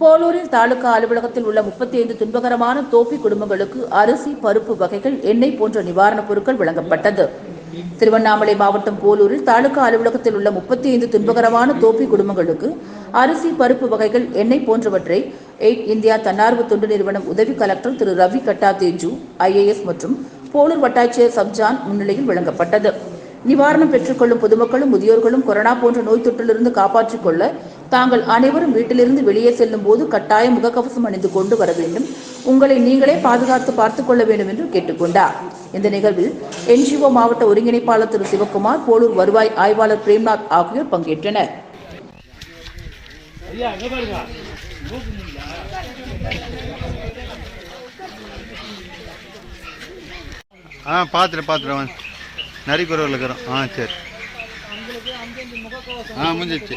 போலூரில் தாலுகா அலுவலகத்தில் உள்ள முப்பத்தி ஐந்து துன்பகரமான தோப்பி குடும்பங்களுக்கு அரிசி பருப்பு வகைகள் எண்ணெய் போன்ற நிவாரணப் பொருட்கள் வழங்கப்பட்டது. திருவண்ணாமலை மாவட்டம் போலூரில் தாலுகா அலுவலகத்தில் உள்ள முப்பத்தி ஐந்து துன்பகரமான தோப்பி குடும்பங்களுக்கு அரிசி பருப்பு வகைகள் எண்ணெய் போன்றவற்றை எய்ட் இந்தியா தன்னார்வ தொண்டு நிறுவனம் உதவி கலெக்டர் திரு. ரவி கட்டா தேஜு ஐஏஎஸ் மற்றும் போலூர் வட்டாட்சியர் சப்ஜான் முன்னிலையில் வழங்கப்பட்டது. நிவாரணம் பெற்றுக்கொள்ளும் பொதுமக்களும் முதியோர்களும் கொரோனா போன்ற நோய் தொற்றிலிருந்து காப்பாற்றிக் கொள்ள தாங்கள் அனைவரும் வீட்டிலிருந்து வெளியே செல்லும் போது கட்டாயம் முகக்கவசம் அணிந்து கொண்டு வர வேண்டும். உங்களை நீங்களே பாதுகாத்து பார்த்துக் கொள்ள வேண்டும் என்று கேட்டுக்கொண்டார். இந்த நிகழ்வில் என்ஜிஓ மாவட்ட ஒருங்கிணைப்பாளர் திரு சிவக்குமார் போலூர் வருவாய் ஆய்வாளர் பிரேம்நாத் ஆகியோர் பங்கேற்றனர். ஆ பார்த்துட்டு பார்த்துட்டு நரி குறவில் இருக்கிறோம். ஆ சரி. ஆ முடிஞ்சிச்சு